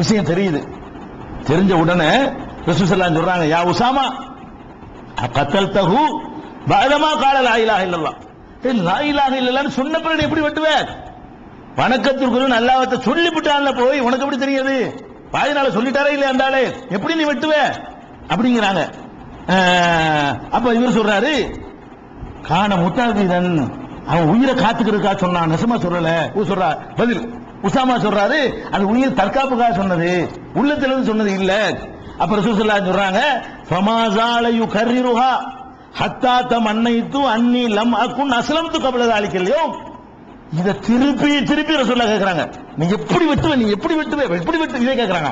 விஷயம் தெரியுது. தெரிஞ்ச உடனே ரசூசல்லாம் சொல்றாங்க யா உசாமா கத்தல் தகு பாதமா கால லாயிலாக இல்லல்லாம் லாயிலாக இல்லல்லான்னு சொன்ன பிறகு எப்படி வெட்டுவேன் வணக்கத்திற்குரிய சொல்லி சொல்லிவிட்டான்ல போய் உனக்கு எப்படி தெரியாது? வாயினால சொல்லிட்டாரே இல்லையா இருந்தாலே எப்படி நீ வெட்டுவ? அப்படிங்கிறாங்க. அப்ப இவர் சொல்றாரு காண முத்தாபிதன் அவன் உயிரை காத்துக்கிறதுக்கா சொன்னான். நெசமா சொல்லல ஊர் சொல்றா பதில். உசாமா சொல்றாரு அது உயிர் தற்காப்புக்காக சொன்னது. உள்ளத்துல இருந்து சொன்னது இல்ல. அப்ப ரசூசல்லா சொல்றாங்க ஃபமாசாலயு கர்ரிருஹா ஹத்தா தம் அன்னைத்து அன்னி லம் அக்குன் அஸ்லம்து கபல அழிக்கலையோ இதை திருப்பி திருப்பி ரசூல்லா கேட்கறாங்க நீ எப்படி வெட்டுவ நீ எப்படி வெட்டுவ எப்படி வெட்டு இதே கேட்கறாங்க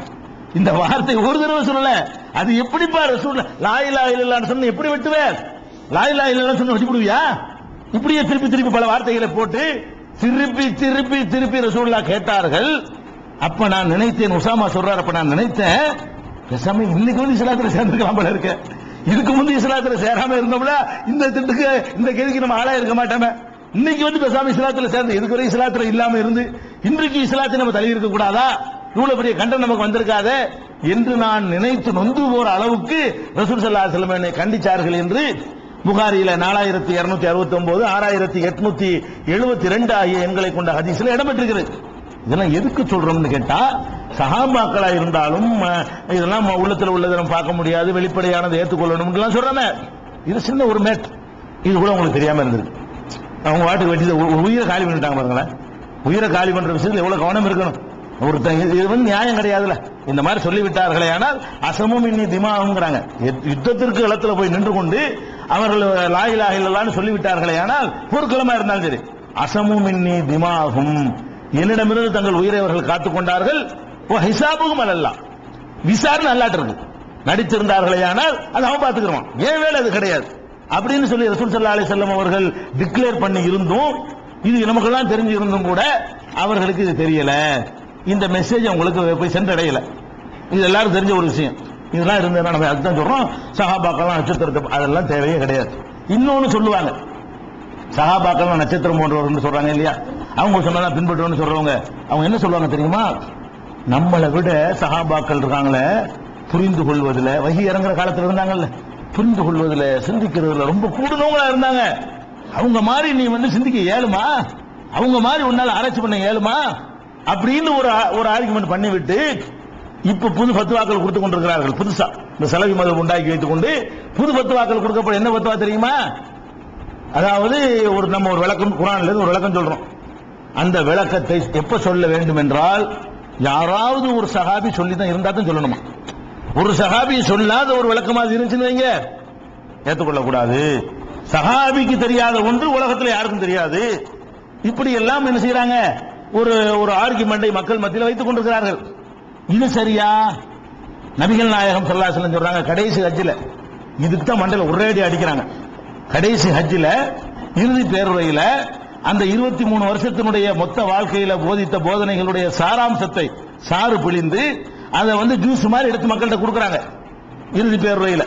இந்த வார்த்தை ஒரு தடவை சொல்லல. அது எப்படிப்பா ரசூல்லா லாயிலா இல்லல்லான்னு சொன்ன எப்படி வெட்டுவ? லாயிலா இல்லல்லான்னு சொன்ன வெட்டி இப்படியே திருப்பி திருப்பி பல வார்த்தைகளை போட்டு திருப்பி திருப்பி திருப்பி ரசூல்லா கேட்டார்கள். அப்ப நான் நினைத்தேன் உசாமா சொல்றாரு அப்ப நான் நினைத்தேன் பேசாம இன்னைக்கு வந்து இஸ்லாத்துல சேர்ந்துக்கலாம் போல இருக்க. இதுக்கு முந்தி இஸ்லாத்துல சேராம இருந்தோம்ல இந்த திட்டுக்கு இந்த கேள்விக்கு நம்ம ஆளா இருக்க மாட்டோமே. இன்னைக்கு வந்து பேசாம இஸ்லாத்துல சேர்ந்து இதுக்கு வரை இஸ்லாத்துல இல்லாம இருந்து இன்றைக்கு இஸ்லாத்தை நம்ம தள்ளி இருக்க கூடாதா? இவ்வளவு பெரிய கண்டம் நமக்கு வந்திருக்காதே? என்று நான் நினைத்து நொந்து போற அளவுக்கு ரசூல் சல்லா செல்லம் என்னை கண்டிச்சார்கள் என்று புகாரியில நாலாயிரத்தி இருநூத்தி அறுபத்தி ஒன்பது ஆறாயிரத்தி எட்நூத்தி எழுபத்தி ரெண்டு ஆகிய எண்களை கொண்ட ஹதீஸ்ல இடம்பெற்றிருக்கிறது. இதெல்லாம் எதுக்கு சொல்றோம்னு கேட்டா சகாபாக்களா இருந்தாலும் இதெல்லாம் உள்ளத்துல உள்ளதை நம்ம பார்க்க முடியாது வெளிப்படையானதை ஏற்றுக்கொள்ளணும் சொல்றாங்க. இது சின்ன ஒரு மேட். இது கூட உங்களுக்கு தெரியாம இருந்திருக்கு. அவங்க வாட்டுக்கு வெட்டி உயிரை காலி பண்ணிட்டாங்க பாருங்களேன். உயிரை காலி பண்ற விஷயத்துல எவ்வளவு கவனம் இருக்கணும். ஒருத்தன் இது வந்து நியாயம் கிடையாதுல இந்த மாதிரி சொல்லிவிட்டார்களே ஆனால் அசமும் இன்னி திமாவுங்கிறாங்க யுத்தத்திற்கு இளத்துல போய் நின்று கொண்டு அவர்கள் லாயிலா இல்லலான்னு சொல்லிவிட்டார்களே ஆனால் போர்க்களமா இருந்தாலும் சரி. அசமும் இன்னி திமாகும். என்னிடமிருந்து தங்கள் உயிரை அவர்கள் காத்துக்கொண்டார்கள் ஓ ஹிசாபுகும் அல்ல விசாரணை அல்லாட்டு இருக்கு. நடித்திருந்தார்களே ஆனால் அது அவன் பார்த்துக்கிறோம் ஏன் வேலை அது கிடையாது? அப்படின்னு சொல்லி ரசூல் சல்லா அலி செல்லம் அவர்கள் டிக்ளேர் பண்ணி இருந்தும் இது நமக்கெல்லாம் தெரிஞ்சு இருந்தும் கூட அவர்களுக்கு இது தெரியல. இந்த மெசேஜ் அவங்களுக்கு போய் சென்றடையல. இது எல்லாரும் தெரிஞ்ச ஒரு விஷயம். இதெல்லாம் இருந்ததுன்னா நம்ம அதுதான் சொல்றோம். சகாபாக்கள்லாம் நட்சத்திரத்தை அதெல்லாம் தேவையே கிடையாது. இன்னொன்னு சொல்லுவாங்க. சகாபாக்கள் நட்சத்திரம் போன்றவர்னு சொல்றாங்க இல்லையா? அவங்க சொன்னதான் பின்பற்றுவோம்னு சொல்றவங்க. அவங்க என்ன சொல்லுவாங்க தெரியுமா? நம்மளை விட சகாபாக்கள் இருக்காங்களே புரிந்து கொள்வதில் வகி இறங்குற காலத்தில் இருந்தாங்கல்ல புரிந்து கொள்வதில் சிந்திக்கிறதுல ரொம்ப கூடுதவங்களா இருந்தாங்க. அவங்க மாதிரி நீ வந்து சிந்திக்க ஏழுமா? அவங்க மாதிரி உன்னால ஆராய்ச்சி பண்ண ஏழுமா? அப்படின்னு ஒரு ஒரு ஆர்குமெண்ட் பண்ணிவிட்டு இப்ப புது பத்துவாக்கள் கொடுத்து கொண்டிருக்கிறார்கள் புதுசா. இந்த செலவி மதம் உண்டாக்கி வைத்துக் கொண்டு புது பத்துவாக்கள் கொடுக்கப்பட என்ன பத்துவா தெரியுமா? அதாவது ஒரு நம்ம ஒரு விளக்கம் குரான்ல ஒரு விளக்கம் சொல்றோம். அந்த விளக்கத்தை எப்ப சொல்ல வேண்டும் என்றால் யாராவது ஒரு சகாபி சொல்லி தான் இருந்தா தான் சொல்லணுமா? ஒரு சகாபி சொல்லாத ஒரு விளக்கமா இருந்துச்சுன்னு வைங்க. ஏத்துக்கொள்ள கூடாது தெரியாத ஒன்று உலகத்தில் யாருக்கும் தெரியாது. இப்படி எல்லாம் என்ன செய்யறாங்க ஒரு ஒரு ஆர்குமெண்டை மக்கள் மத்தியில் வைத்துக் கொண்டிருக்கிறார்கள். இது சரியா? நபிகள் நாயகம் ஸல்லல்லாஹு அலைஹி சொல்றாங்க கடைசி ஹஜ்ஜில். இதுக்கு தான் மண்டல ஒரேடி அடிக்கிறாங்க. கடைசி ஹஜ்ஜில் இறுதி பேருரையில் அந்த இருபத்தி மூணு வருஷத்தினுடைய மொத்த வாழ்க்கையில போதித்த போதனைகளுடைய சாராம்சத்தை சாறு பிழிந்து அதை வந்து ஜூஸ் மாதிரி எடுத்து மக்கள்கிட்ட கொடுக்குறாங்க இறுதி பேருரையில்.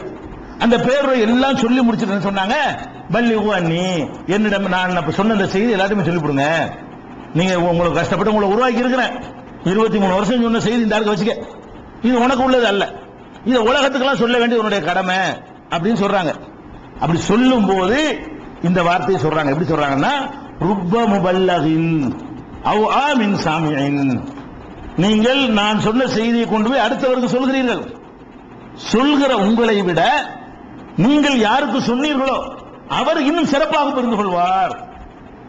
அந்த பேருரை எல்லாம் சொல்லி முடிச்சிட்டு சொன்னாங்க பல்லி நீ என்னிடம் நான் சொன்ன இந்த செய்தி எல்லாத்தையுமே சொல்லி கொடுங்க. நீங்க உங்களுக்கு கஷ்டப்பட்டு உங்களை உருவாக்கி இருக்கிறேன் இருபத்தி மூணு வருஷம் சொன்ன செய்தி இந்த ஆளுக்கு வச்சுக்க. இது உனக்கு உள்ளது அல்ல. இது உலகத்துக்கெல்லாம் சொல்ல வேண்டிய உன்னுடைய கடமை அப்படின்னு சொல்றாங்க. அப்படி சொல்லும் போது இந்த வார்த்தையை சொல்றாங்க. எப்படி சொல்றாங்கன்னா ருப்ப முபல்லகின் அவ் ஆமின் சாமியின். நீங்கள் நான் சொன்ன செய்தியை கொண்டு போய் அடுத்தவருக்கு சொல்கிறீர்கள். சொல்கிற உங்களை விட நீங்கள் யாருக்கு சொன்னீர்களோ அவர் இன்னும் சிறப்பாக புரிந்து கொள்வார்.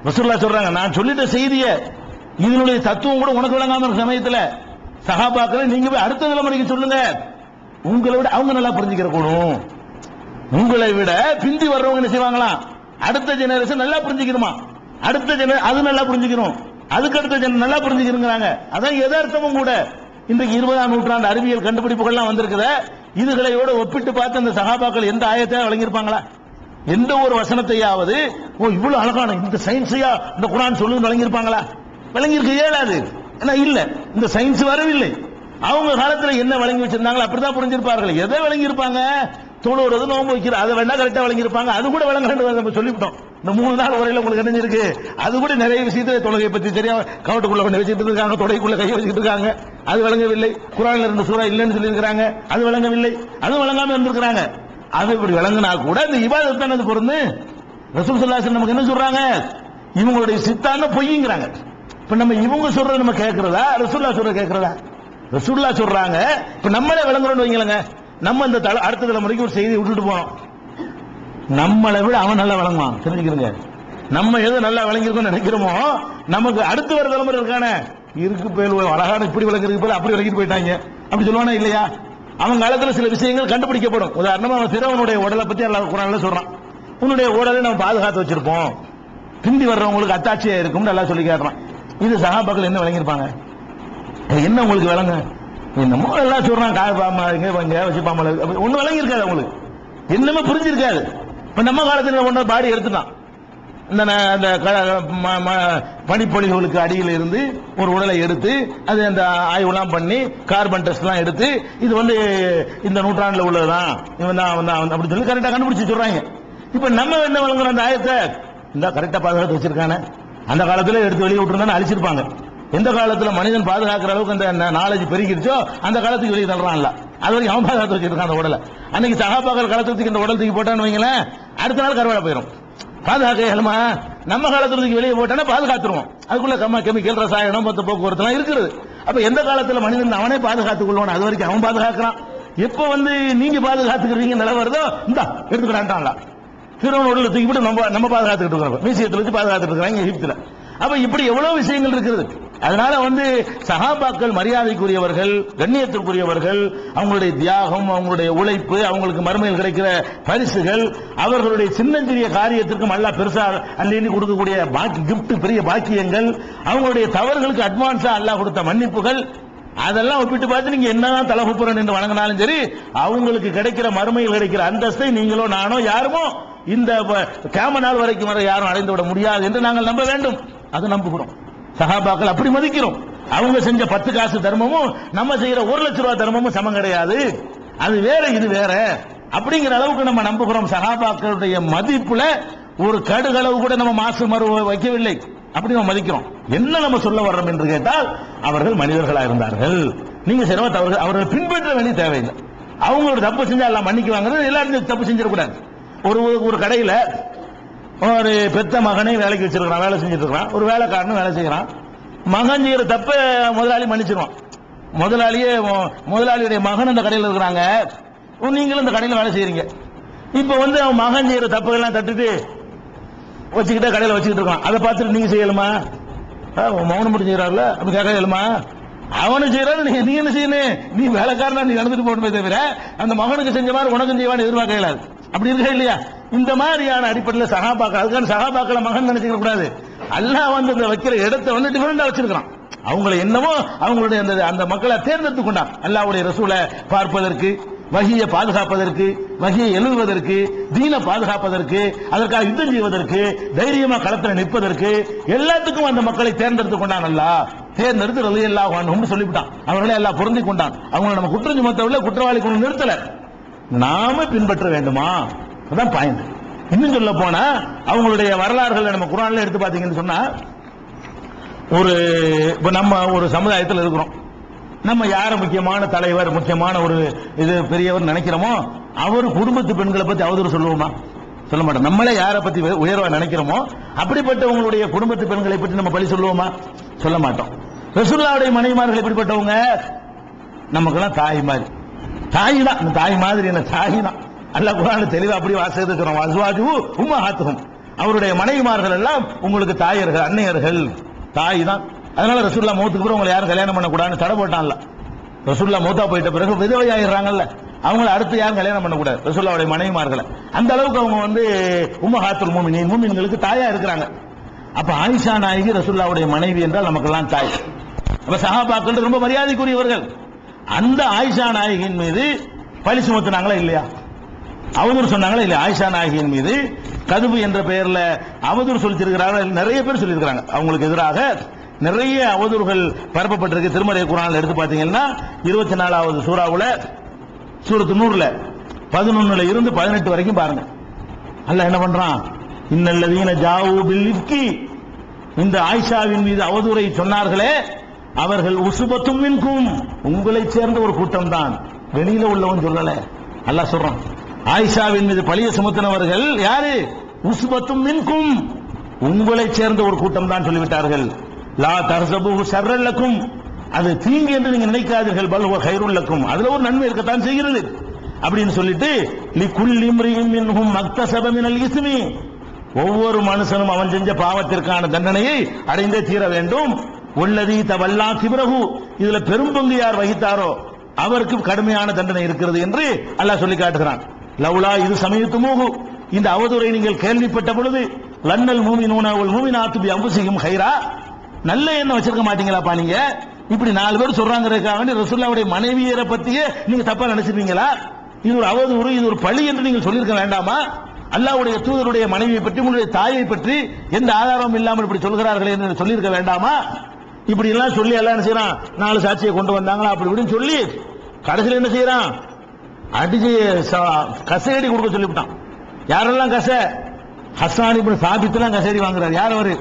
ரசூல்லா சொல்றாங்க நான் சொல்லிட்ட செய்தியை இதனுடைய தத்துவம் கூட உனக்கு விளங்காம இருக்கிற சமயத்துல சகாபாக்களை நீங்க போய் அடுத்த தலைமுறைக்கு சொல்லுங்க. உங்களை விட அவங்க நல்லா புரிஞ்சுக்கிற கூடும். உங்களை விட பிந்தி வர்றவங்க என்ன செய்வாங்களாம் அடுத்த ஜெனரேஷன் நல்லா புரிஞ்சுக்கணுமா? அடுத்த ஜென அது நல்லா புரிஞ்சுக்கணும். அதுக்கு அடுத்த ஜென நல்லா புரிஞ்சுக்கணுங்கிறாங்க. அதான் எதார்த்தமும் கூட. இன்றைக்கு இருபதாம் நூற்றாண்டு அறிவியல் கண்டுபிடிப்புகள்லாம் வந்திருக்குத. இதுகளையோட ஒப்பிட்டு பார்த்து அந்த சகாபாக்கள் எந்த ஆயத்தை வழங்கியிருப்பாங்களா? எந்த ஒரு வசனத்தையாவது ஓ இவ்வளவு அழகான இந்த சயின்ஸையா இந்த குரான் சொல்லுன்னு வழங்கியிருப்பாங்களா? விளங்கியிருக்க இயலாது. ஏன்னா இல்லை. இந்த சயின்ஸ் வரவில்லை. அவங்க காலத்தில் என்ன வழங்கி வச்சிருந்தாங்களோ அப்படிதான் புரிஞ்சிருப்பார்கள். எதை வழங்கியிருப்பாங்க தொழுவுறது நோம்பு வைக்கிற அதை வேணா கரெக்டாக வழங்கியிருப்பாங்க அது கூட வழங்க நம்ம சொல்லிவிட்டோம். இந்த மூணு நாள் உரையில் உங்களுக்கு நினைஞ்சிருக்கு அது கூட நிறைய விஷயத்துல தொழுகை பற்றி சரியா கவட்டுக்குள்ள கொண்டு வச்சுட்டு இருக்காங்க தொடைக்குள்ள கை வச்சுட்டு இருக்காங்க. அது விளங்கவில்லை. குரானில் ரெண்டு சூறா இல்லைன்னு சொல்லியிருக்கிறாங்க. அது விளங்கவில்லை. அது வழங்காம இருந்திருக்கிறாங்க. அது இப்படி வழங்கினா கூட இந்த இபாதத் பொருந்து ரசூல் சொல்லாசன் நமக்கு என்ன சொல்றாங்க? இவங்களுடைய சித்தாந்த பொய்ங்கிறாங்க. இப்ப நம்ம இவங்க சொல்றது நம்ம கேட்கறதா ரசூல்லா சொல்ற கேட்கறதா ரசூல்லா சொல்றாங்க. இப்ப நம்மளே விளங்குறோம்னு வைங்களேங்க. நம்ம இந்த தல- அடுத்த தலைமுறைக்கு ஒரு செய்தி விட்டுட்டு போனோம் நம்மளை விட அவன் நல்லா விளங்குவான். தெரிஞ்சுக்கிறங்க? நம்ம எது நல்லா விளங்கிருக்கோம் நினைக்கிறோமோ நமக்கு அடுத்து வர தலைமுறை இருக்கானே. இருக்கு பேர் அழகான இப்படி விளங்குறதுக்கு பேர் அப்படி விளக்கிட்டு போயிட்டாங்க. அப்படி சொல்லுவானா இல்லையா? அவன் காலத்தில் சில விஷயங்கள் கண்டுபிடிக்கப்படும். உதாரணமா அவன் சிறவனுடைய உடலை பத்தி எல்லாம் குரான்ல சொல்றான். உன்னுடைய உடலை நம்ம பாதுகாத்து வச்சிருப்போம். பிந்தி வர்றவங்களுக்கு அத்தாட்சியா இருக்கும்னு நல்லா சொல்லி கேட்கறான் இது சகாபாக்கள் என்ன விளங்கியிருப்பாங்க? என்ன உங்களுக்கு விளங்க? என்னமோ எல்லாம் சொல்றான் காய பாமா இங்க வச்சு பாமல. ஒண்ணு விளங்கியிருக்காது உங்களுக்கு என்னமே புரிஞ்சிருக்காது. இப்ப நம்ம காலத்துல ஒண்ணு பாடி எடுத்துட்டான். இந்த அந்த க- ம- ம- பனிப்பொழிவுகளுக்கு அடியில் இருந்து ஒரு உடலை எடுத்து அது அந்த ஆய்வுலாம் பண்ணி கார்பன் டெஸ்ட் எல்லாம் எடுத்து இது வந்து இந்த நூற்றாண்டுல உள்ளதுதான். இவன் தான் அவன் தான் அப்படி சொல்லி கரெக்டா கண்டுபிடிச்சு சொல்றாங்க இப்ப நம்ம என்ன வழங்குறோம் அந்த ஆயத்தை? இந்த கரெக்டா பாதுகாத்து வச்சிருக்கானே. அந்த காலத்துல எடுத்து வெளியே விட்டுருந்தா அழிச்சிருப்பாங்க. எந்த காலத்துல மனிதன் பாதுகாக்கிற அளவுக்கு அந்த நாலேஜ் பெருகிருச்சோ அந்த காலத்துக்கு வெளியே தள்ளுறான்ல. அது வரைக்கும் அவன் பாதுகாத்து வச்சிருக்கான் அந்த உடலை. அன்னைக்கு சகாபாக்கள் காலத்துக்கு இந்த உடல் தூக்கி போட்டான்னு வைங்களேன் அடுத்த நாள் கருவாடை போயிடும் பாதுகாக்க இயலுமா நம்ம காலத்துக்கு வெளியே போட்டோன்னா பாதுகாத்துருவோம். அதுக்குள்ள கம்ம கெமிக்கல் ரசாயனம் மொத்த போக்குவரத்துலாம் இருக்குது. அப்ப எந்த காலத்துல மனிதன் அவனே பாதுகாத்துக் கொள்வான் அது வரைக்கும் அவன் பாதுகாக்கிறான். எப்ப வந்து நீங்க பாதுகாத்துக்கிறீங்க நிலை வருதோ இந்த எடுத்துக்கிறான்டான்ல திருவண்ண உடல தூக்கிவிட்டு நம்ம நம்ம பாதுகாத்துக்கிட்டு இருக்கிறோம். மியூசியத்தில் வச்சு பாதுகாத்துட்டு இருக்கிறாங்க எகிப்துல. அப்ப இப்படி எவ்வளவு விஷயங்கள் இருக்கிறது அதனால வந்து சகாபாக்கள் மரியாதைக்குரியவர்கள் கண்ணியத்திற்குரியவர்கள் அவங்களுடைய தியாகம் அவங்களுடைய உழைப்பு அவங்களுக்கு மறுமையில் கிடைக்கிற பரிசுகள் அவர்களுடைய சின்னஞ்சிறிய காரியத்திற்கும் அல்ல பெருசா அள்ளி கொடுக்கக்கூடிய பாக்கி கிஃப்ட் பெரிய பாக்கியங்கள் அவங்களுடைய தவறுகளுக்கு அட்வான்ஸா அல்லாஹ் கொடுத்த மன்னிப்புகள் அதெல்லாம் ஒப்பிட்டு பார்த்து நீங்க என்னதான் தலகுப்புறன் என்று வணங்கினாலும் சரி அவங்களுக்கு கிடைக்கிற மறுமையில் கிடைக்கிற அந்தஸ்தை நீங்களோ நானோ யாருமோ இந்த கேம நாள் வரைக்கும் வரை யாரும் அடைந்து விட முடியாது என்று நாங்கள் நம்ப வேண்டும். அது நம்புகிறோம். சகாபாக்கள் அப்படி மதிக்கிறோம். அவங்க செஞ்ச பத்து காசு தர்மமும் நம்ம செய்யற ஒரு லட்ச ரூபாய் தர்மமும் சமம் கிடையாது. அது வேற இது வேற. அப்படிங்கிற அளவுக்கு நம்ம நம்புகிறோம். சகாபாக்களுடைய மதிப்புல ஒரு கடுகளவு கூட நம்ம மாசு மறு வைக்கவில்லை. அப்படி நம்ம மதிக்கிறோம். என்ன நம்ம சொல்ல வர்றோம் என்று கேட்டால் அவர்கள் மனிதர்களா இருந்தார்கள். நீங்க சிரம அவர்கள் அவர்கள் பின்பற்ற வேண்டிய தேவையில்லை. அவங்க ஒரு தப்பு செஞ்சா எல்லாம் மன்னிக்குவாங்க எல்லாரும் தப்பு செஞ்சிடக்கூடாது. ஒரு ஒரு கடையில் ஒரு பெத்த மகனை வேலைக்கு வச்சிருக்கிறான் வேலை செஞ்சுட்டு இருக்கிறான் ஒரு வேலைக்காரனும் வேலை செய்கிறான். மகன் செய்கிற தப்ப முதலாளி மன்னிச்சிருவான். முதலாளியே முதலாளியுடைய மகன் அந்த கடையில் இருக்கிறாங்க. நீங்களும் இந்த கடையில் வேலை செய்கிறீங்க இப்போ வந்து அவன் மகன் செய்கிற தப்புகள்லாம் தட்டுட்டு வச்சுக்கிட்டே கடையில் வச்சுக்கிட்டு இருக்கான் அதை பார்த்துட்டு நீங்கள் செய்யலுமா? உன் மௌனம் மட்டும் செய்யறாருல அப்படி கேட்க இயலுமா? அவனு செய்யறாரு நீ நீ என்ன செய்யணும்? நீ வேலைக்காரனா நீ நடந்துட்டு போகணுமே தவிர அந்த மகனுக்கு செஞ்ச மாதிரி உனக்கும் செய்வான்னு எதிர்பார்க்க இயலாது. அப்படி இருக்கா இல்லையா? இந்த மாதிரியான அடிப்படையில் சகாபாக்கள் அதுக்கான சகாபாக்களை மகன் நினைச்சுக்க கூடாது. அல்லாஹ் வந்து இந்த வைக்கிற இடத்தை வந்து டிஃபரெண்டா வச்சிருக்கிறான். அவங்களை என்னவோ அவங்களுடைய அந்த அந்த மக்களை தேர்ந்தெடுத்து கொண்டான். அல்லாவுடைய ரசூலை பார்ப்பதற்கு வகியை பாதுகாப்பதற்கு வகியை எழுதுவதற்கு தீனை பாதுகாப்பதற்கு அதற்காக யுத்தம் செய்வதற்கு தைரியமா களத்தில் நிற்பதற்கு எல்லாத்துக்கும் அந்த மக்களை தேர்ந்தெடுத்து கொண்டான் அல்ல தேர்ந்தெடுத்து ரலி எல்லாம் சொல்லிவிட்டான். அவர்களே எல்லாம் பொருந்தி கொண்டான். அவங்களை நம்ம குற்றம் சுமத்தவில்லை குற்றவாளி கொண்டு நிறுத்தல. நாம பின்பற்ற வேண்டுமா? அதான் பாயிண்ட் இன்னும் சொல்ல போனா அவங்களுடைய வரலாறுகளை நம்ம குரான்ல எடுத்து பாத்தீங்கன்னு சொன்னா ஒரு இப்போ நம்ம ஒரு சமுதாயத்தில் இருக்கிறோம். நம்ம யார முக்கியமான தலைவர் முக்கியமான ஒரு இது பெரியவர் நினைக்கிறோமோ அவர் குடும்பத்து பெண்களை பத்தி அவதூறு சொல்லுவோமா? சொல்ல மாட்டோம். நம்மளே யாரை பத்தி உயர்வா நினைக்கிறோமோ அப்படிப்பட்டவங்களுடைய குடும்பத்து பெண்களை பற்றி நம்ம பழி சொல்லுவோமா? சொல்ல மாட்டோம். ரசுல்லாவுடைய மனைவிமார்கள் எப்படிப்பட்டவங்க? நமக்கெல்லாம் தாய் மாதிரி. தாய் தான் இந்த தாய் மாதிரி என்ன தாய் தான் அல்ல குரான்ல தெளிவா அப்படி வாசிக்கிறோம் அஸ்வாஜு உம்மஹாத்துஹும். அவருடைய மனைவிமார்கள் எல்லாம் உங்களுக்கு தாயர்கள் அன்னையர்கள். தாய் தான் அதனால ரசூல்லா மூத்துக்கு பிறகு உங்களை யாரும் கல்யாணம் பண்ணக்கூடாதுன்னு தடை போட்டான்ல. ரசூல்லா மூத்தா போயிட்ட பிறகு விதவை ஆயிடுறாங்கல்ல அவங்கள அடுத்து யாரும் கல்யாணம் பண்ணக்கூடாது. ரசூல்லாவுடைய மனைவிமார்களை. அந்த அளவுக்கு அவங்க வந்து உமஹாத்துல் மூமினின் மூமின்களுக்கு தாயா இருக்கிறாங்க. அப்ப ஆயிஷா நாயகி ரசூல்லாவுடைய மனைவி என்றால் நமக்கெல்லாம் தாய். அப்ப சஹாபாக்கள் ரொம்ப மரியாதைக்குரியவர்கள். அந்த ஆயிஷா நாயகியின் மீது பழி சுமத்தினாங்களா இல்லையா? அவதூறு சொன்னாங்களா இல்லையா? ஆயிஷா நாயகியின் மீது கதுபு என்ற பெயர்ல அவதூறு சொல்லிச்சிருக்கிறாங்க. நிறைய பேர் சொல்லியிருக்கிறாங்க. அவங்களுக்கு எதிராக நிறைய அவதூறுகள் பரப்பப்பட்டிருக்கு. திருமறை குரான் எடுத்து பார்த்தீங்கன்னா இருபத்தி நாலாவது சூறாவில் சூரத்து நூறுல பதினொன்னுல இருந்து பதினெட்டு வரைக்கும் பாருங்க. அல்ல என்ன பண்றான்? இன்னல்லதீன ஜாவு பில் இந்த ஆயிஷாவின் மீது அவதூறை சொன்னார்களே அவர்கள் உசுபத்தும் மின்கும். உங்களை சேர்ந்த ஒரு கூட்டம் தான் வெளியில உள்ளவன் சொல்லல. அல்ல சொல்றான். ஆயிஷாவின் மீது பழிய சுமத்தினவர்கள் யாரு? உசுபத்தும் மின்கும். உங்களைச் சேர்ந்த ஒரு கூட்டம் தான் சொல்லிவிட்டார்கள். லா தர்சபு சர்ரல்லக்கும் அது தீங்கு என்று நீங்க நினைக்காதீர்கள். பல்வ கைருள்ளக்கும் அதுல ஒரு நன்மை இருக்கத்தான் செய்கிறது. அப்படின்னு சொல்லிட்டு லி குல்லி இம்ரியும் மின்ஹும் மக்தசப மினல் ஒவ்வொரு மனுஷனும் அவன் செஞ்ச பாவத்திற்கான தண்டனையை அடைந்தே தீர வேண்டும். உள்ளதி தவல்லா கிபிரகு இதுல பெரும் பங்கு யார் வகித்தாரோ அவருக்கு கடுமையான தண்டனை இருக்கிறது என்று அல்லாஹ் சொல்லி காட்டுகிறான். லவ்லா இது சமயத்துமோகு. இந்த அவதூறை நீங்கள் கேள்விப்பட்ட பொழுது லன்னல் மூமி நூனாவல் மூமி நாத்துபி அம்புசிகும் ஹைரா. நல்ல எண்ணம் வச்சிருக்க மாட்டீங்களாப்பா நீங்க? இப்படி நாலு பேர் சொல்றாங்கிறதுக்காக வேண்டி மனைவியரை பத்தியே நீங்க தப்பா நினைச்சிருப்பீங்களா இது ஒரு அவதூறு இது ஒரு பழி என்று நீங்கள் சொல்லியிருக்க வேண்டாமா? அல்லாவுடைய தூதருடைய மனைவியை பற்றி உங்களுடைய தாயை பற்றி எந்த ஆதாரமும் இல்லாமல் இப்படி சொல்கிறார்கள் என்று சொல்லியிருக்க வேண்டாமா? இப்படி எல்லாம் சொல்லி எல்லாம் என்ன செய்யறான்? நாலு சாட்சியை கொண்டு வந்தாங்களா? அப்படி இப்படின்னு சொல்லி கடைசியில் என்ன செய்யறான்? அடிச்சு ச- கசையடி கொடுக்க சொல்லிவிட்டான். யாரெல்லாம் கசை? ஹசான் இப்படி சாபித்துலாம் கசேடி வாங்குறாரு. யார் அவரு?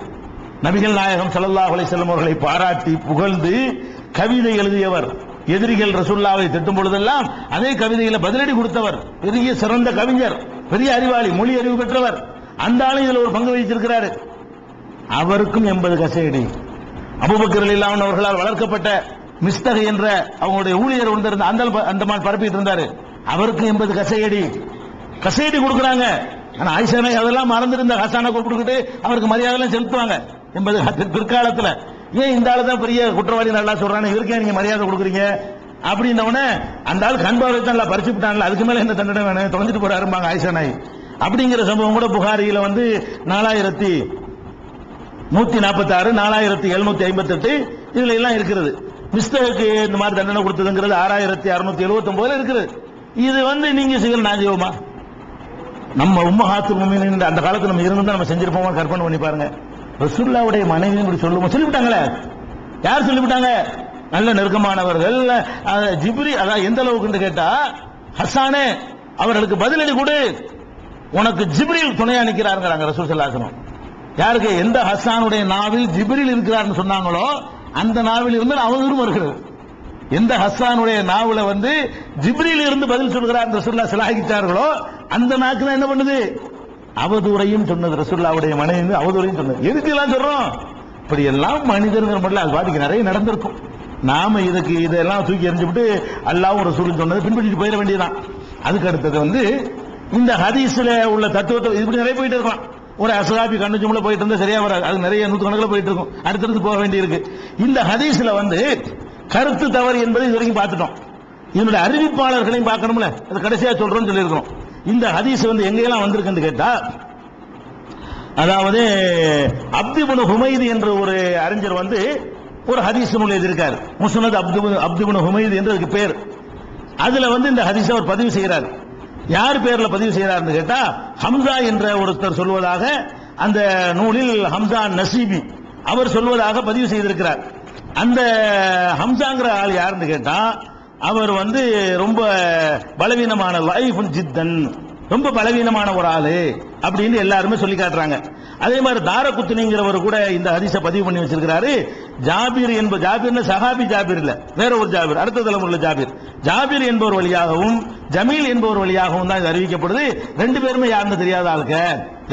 நபிகள் நாயகம் ஸல்லல்லாஹு அலைஹி வஸல்லம் அவர்களை பாராட்டி புகழ்ந்து கவிதை எழுதியவர். எதிரிகள் ரசுல்லாவை திட்டும் பொழுதெல்லாம் அதே கவிதையில பதிலடி கொடுத்தவர். பெரிய சிறந்த கவிஞர் பெரிய அறிவாளி மொழி அறிவு பெற்றவர். அந்த ஆளும் இதுல ஒரு பங்கு வகிச்சிருக்கிறாரு. அவருக்கும் எண்பது கசையடி அபுபக்கர் இல்லாமல் அவர்களால் வளர்க்கப்பட்ட மிஸ்தகை என்ற அவங்களுடைய ஊழியர் வந்திருந்த அந்த அந்தமான் பரப்பிட்டு இருந்தாரு. அவருக்கு எண்பது கசையடி. கசையடி கொடுக்குறாங்க. ஆனா ஆயிஷானை அதெல்லாம் மறந்திருந்த ஹசானை கூப்பிட்டுக்கிட்டு அவருக்கு மரியாதை எல்லாம் செலுத்துவாங்க என்பது பிற்காலத்துல. ஏன் இந்த ஆளு தான் பெரிய குற்றவாளி நல்லா சொல்றாங்க இவருக்கே நீங்க மரியாதை கொடுக்குறீங்க? அப்படின்னவனே அந்த ஆள் கண்பாவை தான் நல்லா பறிச்சு விட்டான்ல அதுக்கு மேல என்ன தண்டனை வேணும்? தொலைஞ்சிட்டு போறாரும்பாங்க ஆயிஷா நாய் அப்படிங்கிற சம்பவம் கூட புகாரியில வந்து நாலாயிரத்தி நூத்தி நாற்பத்தி ஆறு நாலாயிரத்தி எழுநூத்தி ஐம்பத்தி எட்டு இதுல எல்லாம் இருக்கிறது மிஸ்டேக்கு இந்த மாதிரி தண்டனை கொடுத்ததுங்கிறது ஆறாயிரத்தி அறுநூத்தி எழுபத்தி ஒன்பதுல இருக்குது. இது வந்து நீங்க செய்யல நான் செய்வோமா நம்ம உம்மஹாத்து முமினின் அந்த காலத்துல நம்ம இருந்தா நம்ம செஞ்சிருப்போமா? கற்பனை பண்ணி பாருங்க. ரசுல்லாவுடைய மனைவி இப்படி சொல்லுவோம் சொல்லிவிட்டாங்களே. யார் சொல்லிவிட்டாங்க? நல்ல நெருக்கமானவர்கள். ஜிப்ரி அதான் எந்த அளவுக்கு கேட்டா ஹசானே அவர்களுக்கு பதிலடி கொடு. உனக்கு ஜிப்ரில் துணையா நிற்கிறாருங்கிறாங்க ரசூல் சல்லாசனம் யாருக்கு எந்த ஹசானுடைய நாவில் ஜிபிரில் இருக்கிறார்னு சொன்னாங்களோ அந்த நாவில் இருந்து அவதூறும் வருகிறது. எந்த ஹஸ்ஸானுடைய நாவல வந்து ஜிப்ரில் இருந்து பதில் சொல்கிறார் ரசுல்லா சிலாகித்தார்களோ அந்த நாக்கு தான் என்ன பண்ணுது? அவதூறையும் சொன்னது ரசுல்லாவுடைய மனைவி அவதூறையும் சொன்னது. எதுக்கு எல்லாம் சொல்றோம்? இப்படி எல்லாம் மனிதர்கள் மட்டும் அது பாதிக்கு நிறைய நடந்திருக்கும். நாம இதுக்கு இதெல்லாம் தூக்கி எறிஞ்சுவிட்டு அல்லாவும் ரசூலும் சொன்னது பின்பற்றிட்டு போயிட வேண்டியதுதான். அதுக்கு அடுத்தது வந்து இந்த ஹதீஸ்ல உள்ள தத்துவத்தை இப்படி நிறைய போயிட்டு இருக்கலாம். ஒரு அசகாபி கண்ணு சும்மா போயிட்டு இருந்தா சரியா வராது. அது நிறைய நூற்றுக்கணக்கில் போயிட்டு இருக்கும் அடுத்தடுத்து போக வேண்டியிருக்கு. இந்த ஹதீஸ்ல வந்து கருத்து தவறு என்பதை இது வரைக்கும் பார்த்துட்டோம். இதனுடைய அறிவிப்பாளர்களையும் பார்க்கணும்ல. அது கடைசியா சொல்றோம்னு சொல்லியிருக்கிறோம். இந்த ஹதீஸ் வந்து எங்கெல்லாம் வந்திருக்குன்னு கேட்டா அதாவது அப்துபுன் ஹுமைது என்ற ஒரு அறிஞர் வந்து ஒரு ஹதீஸ் நூல் எழுதியிருக்காரு. முஸ்னத் அப்துபுன் அப்துபுன் ஹுமைது என்று அதுக்கு பேர். அதுல வந்து இந்த ஹதீஸ் அவர் பதிவு செய்கிறார். யார் பேர்ல பதிவு செய்யறாருன்னு கேட்டா ஹம்சா என்ற ஒருத்தர் சொல்வதாக அந்த நூலில் ஹம்சா நசீபி அவர் சொல்வதாக பதிவு செய்திருக்கிறார். அந்த ஹம்சாங்கிற ஆள் யாருன்னு கேட்டா அவர் வந்து ரொம்ப பலவீனமான லைஃப் ஜித்தன். ரொம்ப பலவீனமான ஒரு ஆளு அப்படின்னு எல்லாருமே சொல்லி காட்டுறாங்க. அதே மாதிரி தாரகுத்துனிங்கிறவர் கூட இந்த ஹதீஸை பதிவு பண்ணி வச்சிருக்கிறாரு. ஜாபீர் என்ப ஜாபீர்னு சஹாபி ஜாபீர் இல்ல வேற ஒரு ஜாபீர் அடுத்த தலைமுறையில் ஜாபீர். ஜாபீர் என்பவர் வழியாகவும் ஜமீல் என்பவர் வழியாகவும் தான் இது அறிவிக்கப்படுது. ரெண்டு பேருமே யாருன்னு தெரியாத ஆளுக்க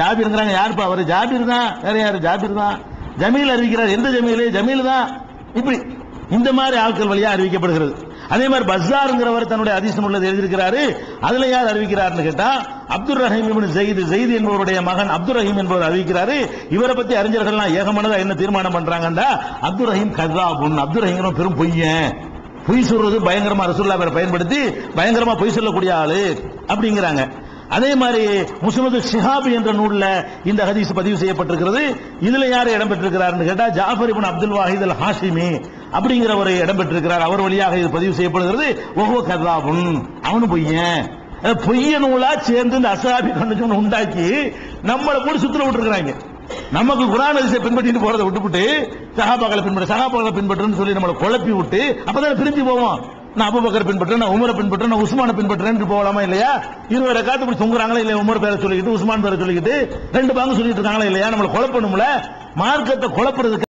ஜாபீருங்கிறாங்க யாருப்பா அவர்? ஜாபீர் தான் வேற யாரு? ஜாபீர் தான் ஜமீல் அறிவிக்கிறார். எந்த ஜமீல்? ஜமீல் தான் இப்படி இந்த மாதிரி ஆட்கள் வழியா அறிவிக்கப்படுகிறது. அதே மாதிரி பஸ்ஸாருங்கிறவர் தன்னுடைய அதிசயம் உள்ளது எழுதியிருக்கிறாரு. அதுல யார் அறிவிக்கிறார்னு கேட்டா Abdul Rahim ibn Zaid Zaid என்பவருடைய மகன் அப்துல் ரஹீம் என்பவர் அறிவிக்கிறாரு. இவரை பத்தி அறிஞர்கள்லாம் ஏகமானதா என்ன தீர்மானம் பண்றாங்கன்னா அப்துல் ரஹீம் கதாபுன் அப்துல் ரஹீம் பெரும் பொய்யன். பொய் சொல்றது பயங்கரமா ரசூல்லா பயன்படுத்தி பயங்கரமா பொய் சொல்லக்கூடிய ஆளு அப்படிங்கிறாங்க. அதே மாதிரி முஸ்னது ஷிஹாப் என்ற நூலில் இந்த ஹதீஸ் பதிவு செய்யப்பட்டிருக்கிறது. இதுல யார் இடம்பெற்றிருக்கிறார்னு கேட்டா Jafar ibn Abdul Wahid al Hashimi அப்படிங்கிற ஒரு இடம் பெற்றிருக்கிறார் அவர் வழியாக இது பதிவு செய்யப்படுகிறது. ஒவ்வொரு கதாபுன். அவனு பொய்யன். பொய்ய நூலா சேர்ந்து இந்த அசாபி கண்டுச்சு உண்டாக்கி நம்மளை போட்டு சுத்துல விட்டுருக்கிறாங்க. நமக்கு குரான் அதிசை பின்பற்றிட்டு போறதை விட்டுவிட்டு சகாபாக்களை பின்பற்ற சகாபாக்களை பின்பற்றுன்னு சொல்லி நம்மளை குழப்பி விட்டு அப்பதான் பிரிஞ்சு போவோம். நான் அபுபக்கர் பின்பற்றேன் நான் உமரை பின்பற்றேன் நான் உஸ்மானை பின்பற்றேன்னு போகலாமா இல்லையா? இருபது ரக்காத்து இப்படி தொங்குறாங்களா இல்லையா? உமர் பேரை சொல்லிக்கிட்டு உஸ்மான் பேரை சொல்லிக்கிட்டு ரெண்டு பாங்க சொல்லிட்டு இருக்காங்களா இல்லையா? நம்மளை குழப்பணும்ல. மார்க்கத்தை குழப்புறதுக்கு